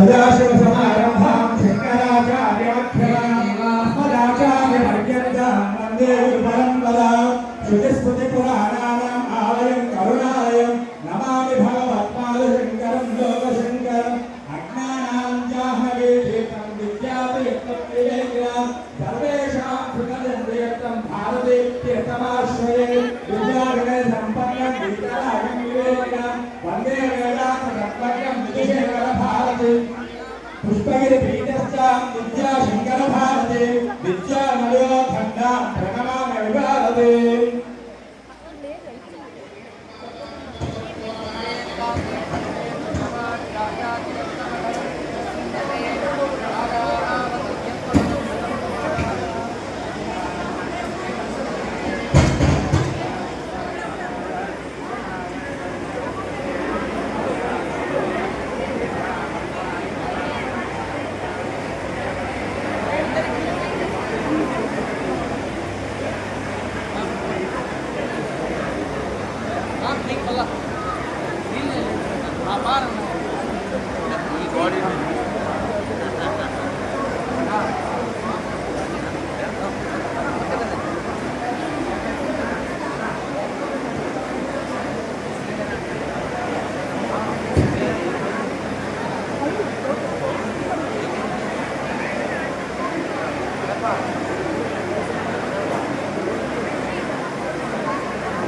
సదాశివ సమారంభాం శంకరాచార్యమక్షరాచార్యపర్యంత వందే పరంపద శృతిస్మృతి పురాణానాం ఆలయం కరుణాలయం నమామి భగవత్పాద శంకరం లోకశంకరం అజ్ఞానాం జాహవే చేతం విద్యాపయత్తం వివేకినాం సర్వేషాం కృతజన్యత్తం వందే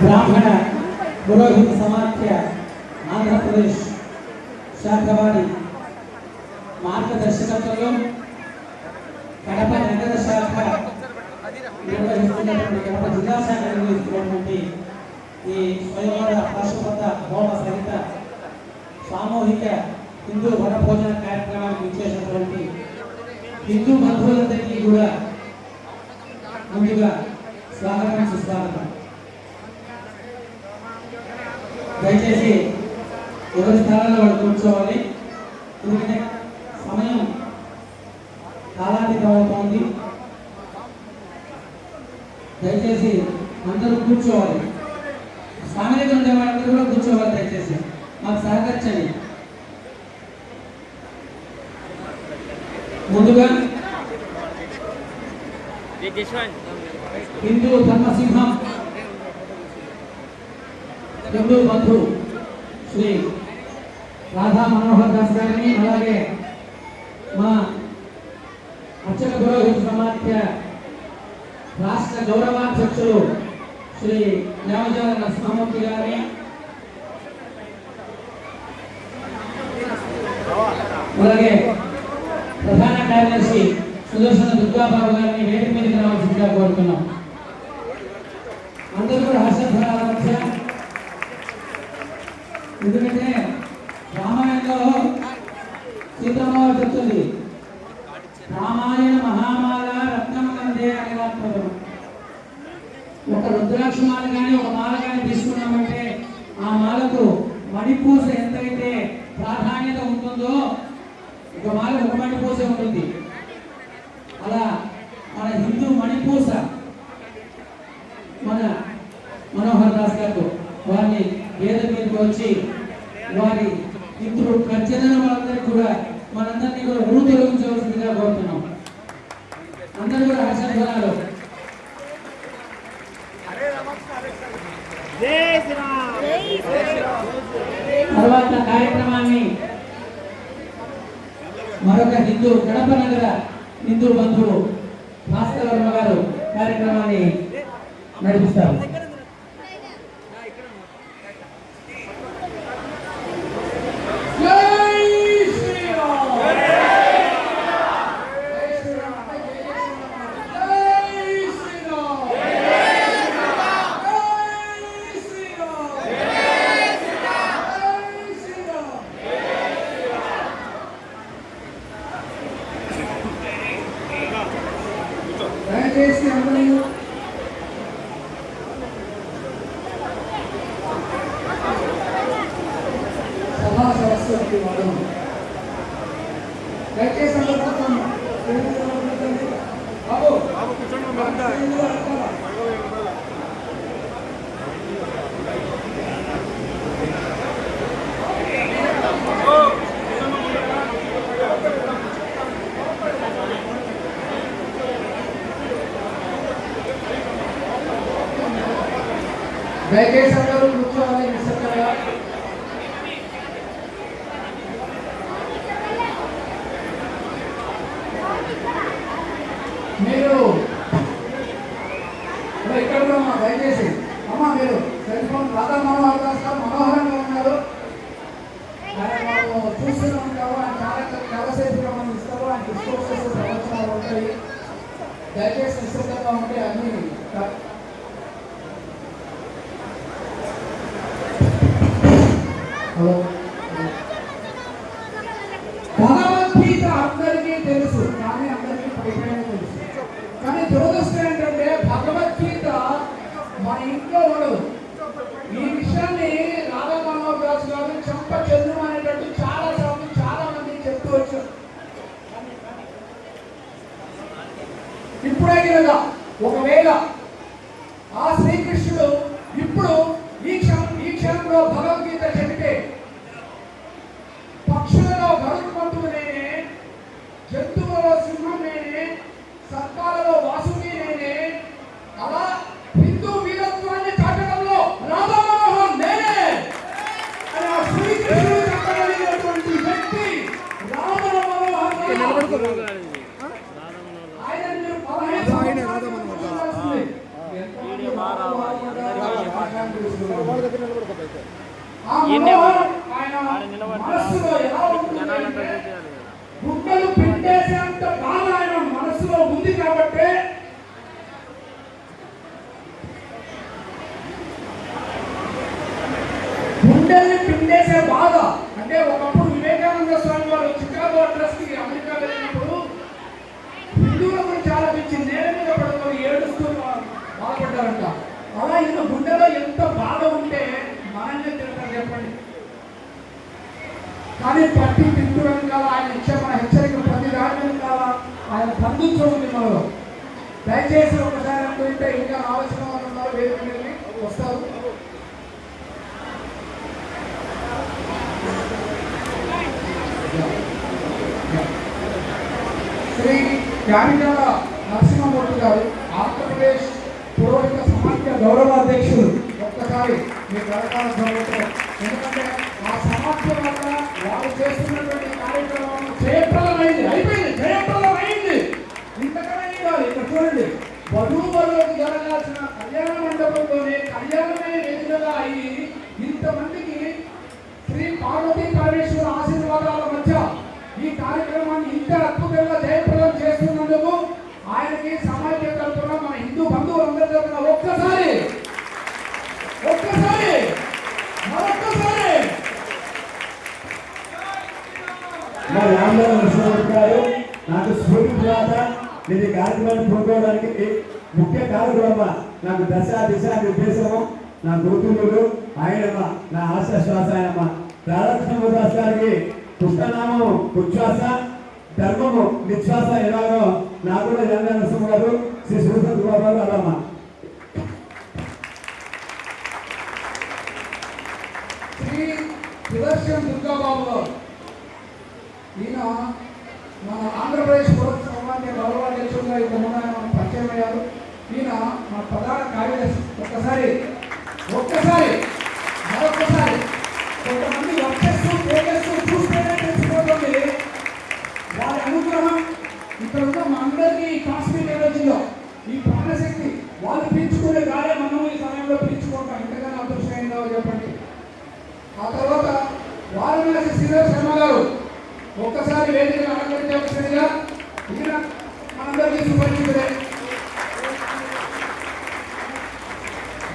బ్రాహ్మణ పురోహిత సమాఖ్య ఆంధ్రప్రదేశ్ శాఖ వారి మార్గదర్శకత్వంలో కడప నగర శాఖ నిర్వహిస్తున్నటువంటి కడప జిల్లా శాఖ నిర్వహిస్తున్నటువంటి ఈ స్వయంవర పాశుపత హోమ సహిత సామూహిక హిందూ వనభోజన కార్యక్రమానికి ఇచ్చేసినటువంటి హిందూ బంధువులందరికీ కూడా ముందుగా స్వాగతం సుస్వాగతం. దయచేసి ఎవరి స్థానంలో వాళ్ళు కూర్చోవాలి. ఎందుకంటే సమయం కాలాతీతం అవుతోంది. దయచేసి అందరూ కూర్చోవాలి. దగ్గర ఉండే వాళ్ళందరూ కూడా కూర్చోవాలి దయచేసి. మాకు సహకరించండి. ముందుగా హిందూ ధర్మసింహం హిందూ బంధు శ్రీ రాధా మనోహర్ దాస్ గారిని అలాగే మా అర్చక పురోహిత సమాఖ్య రాష్ట్ర గౌరవాధ్యక్షులు శ్రీ న్యామజాల నరసింహమూర్తి గారిని అలాగే ప్రధాన కార్యదర్శి సుదర్శన దుర్గాబాబు గారిని వేదిక మీదకి రావాల్సిందిగా కోరుతున్నాం. అందరూ కూడా హర్షధ్వరాల ఒక రుద్రాక్ష మాల కానీ ఒక మాల కానీ తీసుకున్నామంటే ఆ మాలకు మణిపూస ఎంతైతే ప్రాధాన్యత ఉంటుందో ఒక మాల ఒక మణిపూస ఉంటుంది అలా మన హిందూ మణిపూస మన మనోహర్ దాస్ గారు వారిని వేద మీదకి వచ్చి వారి మిత్రుడు ఖచ్చితంగా వాళ్ళందరికీ కూడా మనందరినీ కూడా ఉరు తొలగించవలసిందిగా కోరుతున్నాం అందరూ కూడా హర్షధ్వనాలు తర్వాత కార్యక్రమాన్ని మరొక హిందూ కడప నగర హిందూ బంధువు భాస్కర్ వర్మ గారు కార్యక్రమాన్ని నడిపిస్తారు దయచేసి అందరూ సభా సరస్వతి వాదం దయచేసి అందరూ కూర్చోండి. బాబు బాబు కూర్చోండి దయచేసి అందరూ కూర్చోవాలి నిశ్శబ్దంగా మీరు ఇక్కడ కూడా దయచేసి అమ్మ మీరు సెల్ ఫోన్ రాధా మనోహర్ దాస్ గారు మనోహరంగా ఉన్నారు. ఆయన మనం ఆయన చాలా మనం ఆయన డిస్కోర్సెస్ ఉంటాయి. దయచేసి నిశ్శబ్దంగా ఉంటే అన్ని క- హలో భగవద్గీత అందరికీ తెలుసు కానీ అందరికీ పైపైన తెలుసు. కానీ దురదృష్టం ఏంటంటే భగవద్గీత మన ఇంట్లో ఉండదు. ఈ విషయాన్ని రాధా మనోహర్ దాస్ గారు చెంప చంద్రం అనేటట్టు చాలా సార్లు చాలా మంది చెప్తూ వచ్చారు. ఇప్పుడే కనుక ఒకవేళ ఆ శ్రీకృష్ణుడు ఇప్పుడు ఈ క్షణం ఈ క్షణంలో భగవద్ చెబితే పక్షులలో గరుత్మంతుడు నేనే జంతువులలో సింహం నేనే సర్కాలలో వాసుకి నేనే అలా హిందూ వీరత్వాన్ని చాటడంలో రాధా మనోహర్ నేనే అని ఆ శ్రీకృష్ణుడు చెప్పగలిగినటువంటి వ్యక్తి రామ మనోహర్ ఆయన మీరు పదహైదు సంవత్సరాలు చూడాల్సింది. ఎంతమంది ఆ మనోహర్ ఆయన మనస్సులో ఎలా ఉంటుందంటే గుడ్డలు బాధ ఆయన మనసులో ఉంది కాబట్టి గుండెల్ని పిండేసే బాధ. అంటే ఒకప్పుడు వివేకానంద స్వామి వారు చికాగో అడ్రస్కి అమెరికా వెళ్ళినప్పుడు హిందువుల గురించి ఆలోచించి నేల మీద పడుకొని ఏడుస్తూ బాధపడ్డారంట. అలా ఈయన గుండెలో ఎంత బాధ ఉంటే మనల్ని తింటారు చెప్పండి. కానీ పట్టి తింటుడం కాల ఆయన ఇచ్చే మన హెచ్చరిక ప్రతి దాని కాల ఆయన బంధుత్వం ఉంది మనలో దయచేసి ఒకసారి అనుకుంటే ఇంకా ఆలోచన ఉన్నారు వేదిక మీదకి వస్తారు. శ్రీ యానికాల నరసింహమూర్తి గారు ఆంధ్రప్రదేశ్ పురోహిత సమాఖ్య గౌరవ అధ్యక్షుడు ఒక్కసారి మీ కరకాల ఎందుకంటే ఆ సమాఖ్య వల్ల వాళ్ళు చేస్తున్న ఆయనకి సమాజ మన హిందూ బంధువులందరి తరపున ఒక్కసారి ఒక్కసారి మరొక్కసారి. మరి ఆందోళన నరసింహారెడ్డి నాకు స్ఫూర్తి తర్వాత నేను ఈ కార్యక్రమాన్ని పొందుకోవడానికి ముఖ్య కారణమమ్మ నాకు దశ దిశ నిర్దేశము నా గురుతులు ఆయనమ్మ నా ఆశ శ్వాస ఆయనమ్మ రాధాకృష్ణ దాస్ గారికి పుస్తనామము ఉచ్ఛ్వాస ధర్మము నిశ్వాస ఎలాగో నా కూడా జగన్ నరసింహ గారు శ్రీ సురసత్ బాబు గారు అలామ్మ శ్రీ సుదర్శన్ దుర్గాబాబు ఈయన మన ఆంధ్రప్రదేశ్ పురస్కార సమాఖ్య గౌరవాధ్యక్షులుగా ఈ ముందు పరిచయం అయ్యారు. ఈయన మన ప్రధాన కార్యదర్శి ఒక్కసారి ఒక్కసారి ఇక్కడ ఉన్న మా అందరికీ కాశ్మీర్ ఎనర్జీలో ఈ ప్రాణశక్తి వాళ్ళు పీల్చుకునే గాలే మనం ఈ సమయంలో పీల్చుకుంటాం. ఇంతకన్నా అదృష్టం ఏందో చెప్పండి. ఆ తర్వాత వారణాసి శ్రీధర్ శర్మ గారు ఒక్కసారి వేదిక అలంకరించవలసిందిగా ఈయన మనందరికీ సుపరిచితుడే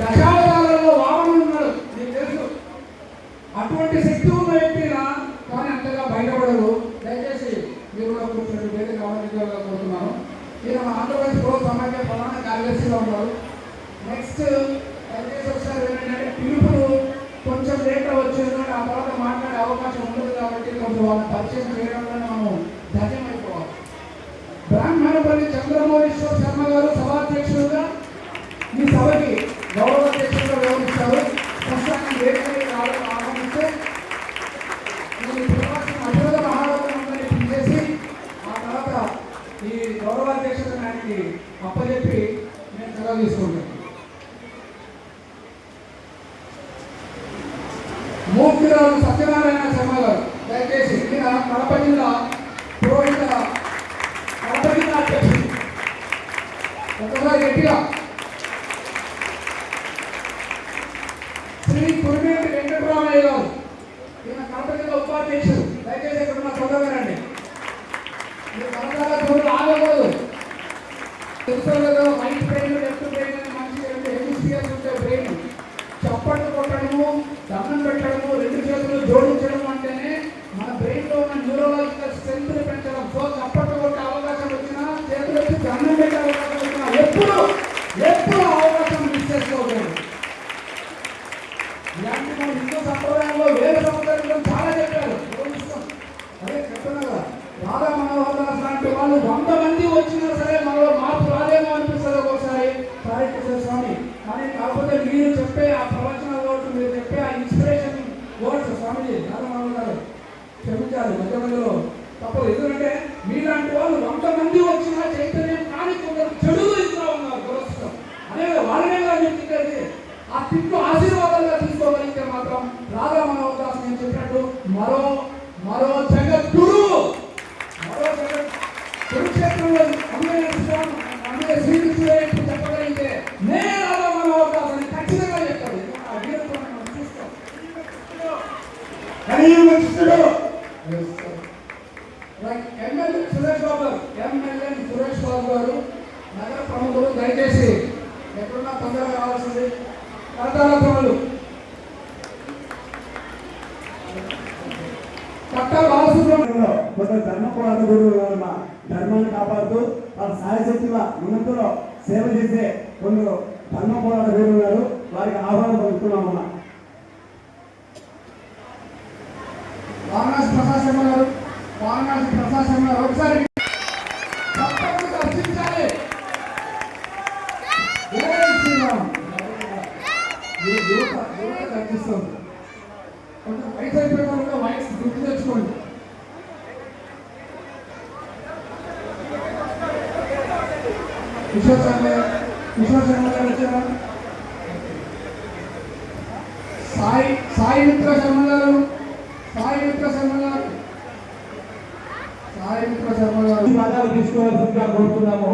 దశావతారాలలో వామనుడు ఉన్నాడు మీకు తెలుసు అటువంటి శక్తి ఉన్న వ్యక్తినా కానీ అంతగా బయటపడరు దయచేసి మీరు కూడా కూర్చొని వేదిక అలంకరించాలని కోరుతున్నాను ఈయన మన ఆంధ్రప్రదేశ్ పౌర సమాఖ్య ప్రధాన కార్యదర్శిగా ఉన్నారు నెక్స్ట్ వెంకటేశ్వర సార్ ఏంటంటే పిలుపులు కొంచెం లేట్ అవ్వచ్చు ఎందుకంటే ఆ తర్వాత మాట్లాడే అవకాశం ఉండదు కాబట్టి కొంచెం వాళ్ళని పరిచయం చేయడంలోనే మనం ధన్యమైపోవాలి. బ్రాహ్మణపల్లి చంద్రమౌళీశ్వర శర్మ గారు సభాధ్యక్షులుగా ఈ సభకి గౌరవ అధ్యక్షులుగా వ్యవహరిస్తారు. ప్రస్తుతాన్ని వేదికకి రావడం ఆహ్వానిస్తే ఈ ప్రవాసం అభివృద్ధ పిలిచేసి ఆ తర్వాత ఈ గౌరవాధ్యక్షతను ఆయనకి అప్పచెప్పి నేను సెలవు తీసుకుంటాను మూర్తిరాజు సత్యనారాయణ శర్మ దయచేసి ఈయన కడప జిల్లా పురోహిత కడప జిల్లా అధ్యక్షుడు. ఒకసారి గట్టిగా. శ్రీ కురిమేటి వెంకటరామయ్య గారు. ఈయన కడప జిల్లా ఉపాధ్యక్షుడు. దయచేసి ఇక్కడ ఉన్న చదవగారండి మీరు కడప చూడు ఆగకూడదు. తెలుసో కదా మైండ్ బ్రెయిన్ లెఫ్ట్ బ్రెయిన్ అని మనిషి రెండు హెమిస్ఫియర్స్ ఉంటాయి బ్రెయిన్. చప్పట్లు కొట్టడము దండం పెట్టడము రెండు చేతులు జోడించడం అంటేనే మన బ్రెయిన్లో ఉన్న న్యూరో స్ట్రెంత్ని పెంచడం సో చప్పట్లు కొట్టే అవకాశం వచ్చినా చేతులు ఎత్తి దండం పెట్టే అవకాశం వచ్చినా ఎప్పుడు ఎప్పుడు అవకాశం మిస్ చేసుకోకూడదు ఇలాంటి మన హిందూ సంప్రదాయంలో వేరే సంప్రదాయంలో చాలా చెప్పారు గౌరవిస్తాం. అదే చెప్తున్నా కదా రాధా మనోహర్ దాస్ లాంటి వాళ్ళు వంద మంది వచ్చినా సరే మనలో మార్పు రాదేమో అనిపిస్తుంది ఒక్కొక్కసారి సారీ కిషోర్ స్వామి కానీ కాకపోతే మీరు చెప్పే ఆ ప్రవచన వర్డ్స్ మీరు చెప్పే ఆ ఇన్స్పిరేషన్ వర్డ్స్ స్వామిజీ రాధా మనోహర్ గారు క్షమించాలి మధ్య మధ్యలో తప్పదు ఎందుకంటే మీలాంటి వాళ్ళు వంద మంది వచ్చినా చైతన్యం కానీ కొందరు చెడులు ఇస్తూ ఉన్నారు దురదృష్టం అదే వాళ్ళనే కదా మీరు తిట్టేది ఆ తిట్టు ఆశీర్వాదంగా తీసుకోగలిగితే మాత్రం రాధా మనోహర్ దాస్ నేను చెప్పినట్టు మరో మరో జగద్గురు మరో జగత్ కురుక్షేత్రంలో అమ్మయ్య స్వామి అమ్మయ్య శ్రీకృష్ణుడు ఎప్పుడు చెప్పగలిగితే నేను రాధా మనోహర్ దాస్ అని ఖచ్చితంగా చెప్తాడు ఆ వీరత్వం మనం చూస్తాం కలియుగ కృష్ణుడు రైట్ ఎమ్మెల్యే సురేష్ బాబు గారు ఎమ్మెల్యే సురేష్ బాబు గారు నగర ప్రముఖులు దయచేసి ఎక్కడున్నా తొందరగా రావాల్సింది కర్తాలత్వములు కొందరు ధర్మ పోరాట గురువులు ధర్మాన్ని కాపాడుతూ వాళ్ళ సాయశక్తిగా ఉన్నంతలో సేవ చేసే కొందరు ధర్మ పోరాట గురువులు వారికి ఆహ్వానం పలుకుతున్నామమ్మా వారణాసి ప్రసాద్ శర్మ గారు వారణాసి ప్రసాద్ శర్మ గారు ఒకసారి భక్తులను దర్శించాలి జై శ్రీరామ్ ఈ యువత యువత కనిపిస్తుంది కొంచెం వయసు అయిపోయిన వాళ్ళు కూడా వయసు గుర్తు తెచ్చుకోండి కిషోర్ శర్మ కిషోర్ శర్మ గారు వచ్చారా? సాయి సాయి మిత్ర శర్మ గారు? సాయి మిత్ర శర్మ గారు? సాయి మిత్ర శర్మ గారు. ఈ పదాలు తీసుకోవాల్సిందిగా కోరుతున్నాము.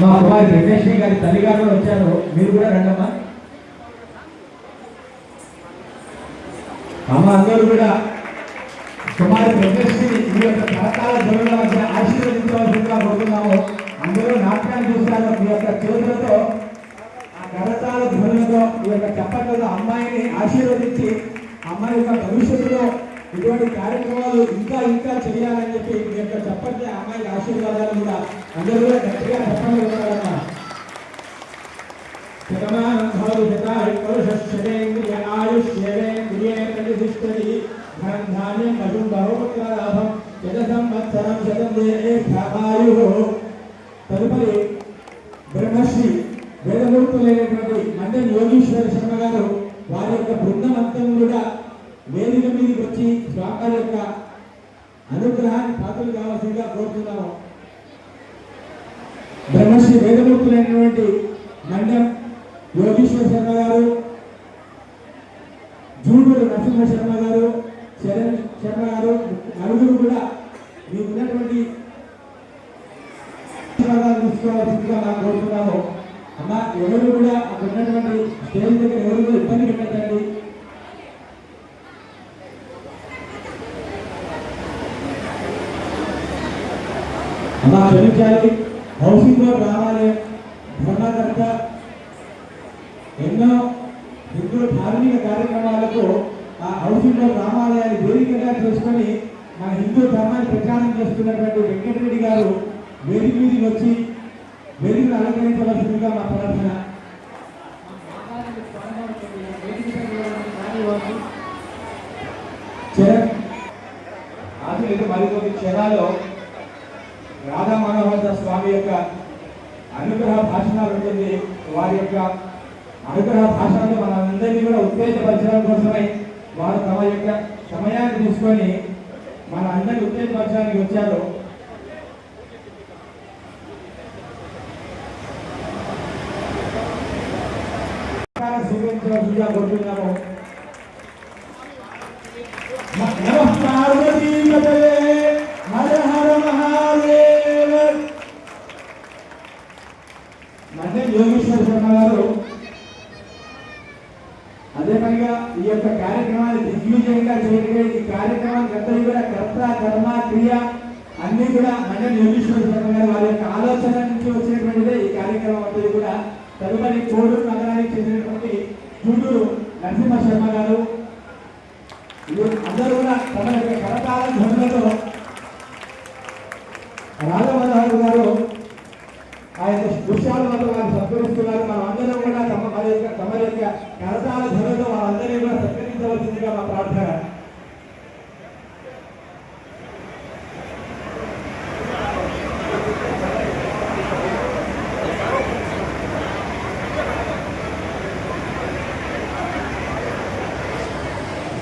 మా కుమారి వెంకటేశ్వరి గారి తల్లిగారు కూడా వచ్చారు. మీరు కూడా రండమ్మా. అమ్మ కూడా? కుమారి వెంకటేశ్వరి ఈ యొక్క కరకాల ధ్వనుల మధ్య ఆశీర్వదించవలసిందిగా కోరుతున్నాము. అందరూ నాట్యాన్ని చూస్తారు మీ యొక్క చేతులతో ఆ కరతాల ధ్వనులతో ఈ యొక్క చప్పట్లతో అమ్మాయిని ఆశీర్వదించి అమ్మాయి యొక్క భవిష్యత్తులో ఇటువంటి కార్యక్రమాలు ఇంకా ఇంకా చేయాలని చెప్పి మీ యొక్క చప్పట్ల అమ్మాయికి ఆశీర్వాదాలు కూడా అందరూ కూడా గట్టిగా చెప్పండి ఉన్నారమ్మా శతమానం భవతి శతాయు పరుషశ్చరేంద్రియ ఆయుష్యేంద్రియే ప్రతిష్ఠతి ధనం ధాన్యం పశుం బహుపుత్రలాభం శత సంవత్సరం శతం దేనే దీర్ఘాయు తదుపరి బ్రహ్మశ్రీ వేదమూర్తులైనటువంటి మండలి యోగీశ్వర శర్మ గారు వారి యొక్క బృందం అంతం కూడా వేదిక మీదకి వచ్చి స్వామి యొక్క అనుగ్రహాన్ని పాత్రలు కావాల్సిందిగా కోరుతున్నాము బ్రహ్మశ్రీ వేదమూర్తులైనటువంటి మండం యోగీశ్వర శర్మ గారు జూడూరు నరసింహ శర్మ గారు చరణ్ శర్మ గారు నలుగురు కూడా మీకు ఉన్నటువంటి తీసుకోవాల్సిందిగా మనం కోరుతున్నాము. అమ్మ ఎవరు కూడా అక్కడ ఉన్నటువంటి స్టేజ్ దగ్గర ఎవరు కూడా ఇబ్బంది పెట్టండి అమ్మ క్షమించాలి. హౌసింగ్ బోర్డ్ రామాలయం ధర్మకర్త ఎన్నో హిందూ ధార్మిక కార్యక్రమాలకు ఆ హౌసింగ్ బోర్డ్ రామాలయాన్ని వేదికగా చేసుకొని మన హిందూ ప్రచారం చేస్తున్నటువంటి వెంకటరెడ్డి గారు వేదిక మీదకి వచ్చి వేదికను అలంకరించవలసిందిగా మా ప్రార్థన. మరికొన్ని క్షణాల్లో రాధా మనోహర్ స్వామి యొక్క అనుగ్రహ భాషణాలు ఉంటుంది వారి యొక్క అనుగ్రహ భాషణలు మనందరినీ కూడా ఉత్తేజపరచడం కోసమై వారు తమ యొక్క సమయాన్ని తీసుకొని మన అందరి ఉత్తేజపరచడానికి వచ్చారో. స్వీకరించవలసిందిగా కోరుతున్నాము మన్నే యోగేశ్వర అదే పైగా ఈ యొక్క కార్యక్రమాన్ని దిగ్విజయంగా చేయగలిగే ఈ కార్యక్రమాన్ని గత కూడా క్రియ అన్ని కూడా మండలి యోగేశ్వర శర్మ గారు వారి యొక్క ఆలోచన నుంచి వచ్చినటువంటిదే ఈ కార్యక్రమం అనేది కూడా తదుపరి కోడూరు నగరానికి చెందినటువంటి జూడూరు నరసింహ శర్మ గారు. అందరూ కూడా తమ యొక్క కరతాళ ధ్వనులతో రాజమోహన్ గారు ఆయన దృశ్యాల వల్ల వారు సత్కరిస్తున్నారు మనం అందరం కూడా తమ మన యొక్క తమ యొక్క కరతాల ధ్వనులతో వారందరినీ కూడా సత్కరించవలసిందిగా మా ప్రార్థన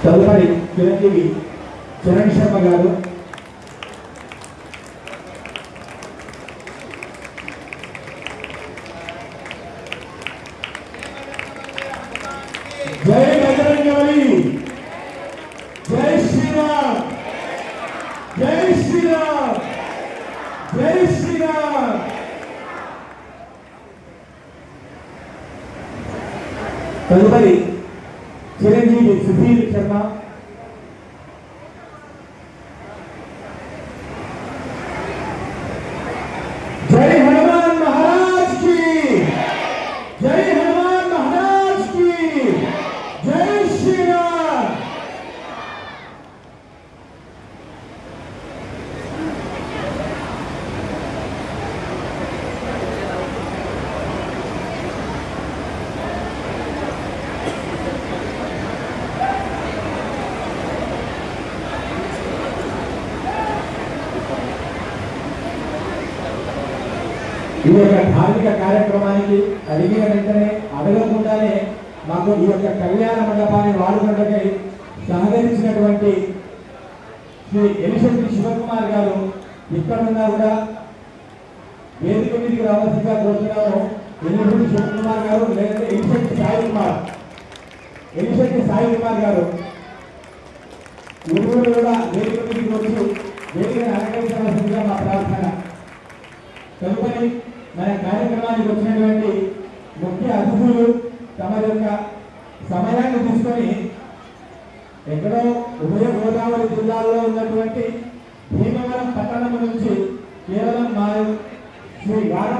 తదుపరి చిరంజీవి చరణ్ శర్మ గారు. జై బజరంగవలి జై శ్రీరామ్. జై శ్రీరామ్. జై శ్రీరామ్. తదుపరి చిరంజీవి సుధీర్ శర్మ జై హనుమాన్ మహారాజ్కి జై హనుమాన్ మహారాజ్కి జై శ్రీరామ్ ఈ యొక్క ధార్మిక కార్యక్రమానికి అడిగిన వెంటనే అడగకుండానే మాకు ఈ యొక్క కళ్యాణ మండపాన్ని వాడుకోవడకై సహకరించినటువంటి శ్రీ ఎలిశెట్టి శివకుమార్ గారు ఇక్కడున్నా కూడా వేదిక మీదకి రావాల్సిందిగా కోరుతున్నాము. ఎలిశెట్టి శివకుమార్ గారు లేదంటే ఎలిశెట్టి సాయి కుమార్. ఎలిశెట్టి సాయి కుమార్ గారు ఇరువురు కూడా వేదిక మీదకి వచ్చి వేదికను అలంకరించవలసిందిగా మా ప్రార్థన. తదుపరి మన కార్యక్రమానికి వచ్చినటువంటి ముఖ్య అతిథులు తమ యొక్క సమయాన్ని తీసుకొని ఎక్కడో ఉభయ గోదావరి జిల్లాలో ఉన్నటువంటి భీమవరం పట్టణం నుంచి కేవలం మా శ్రీ గారం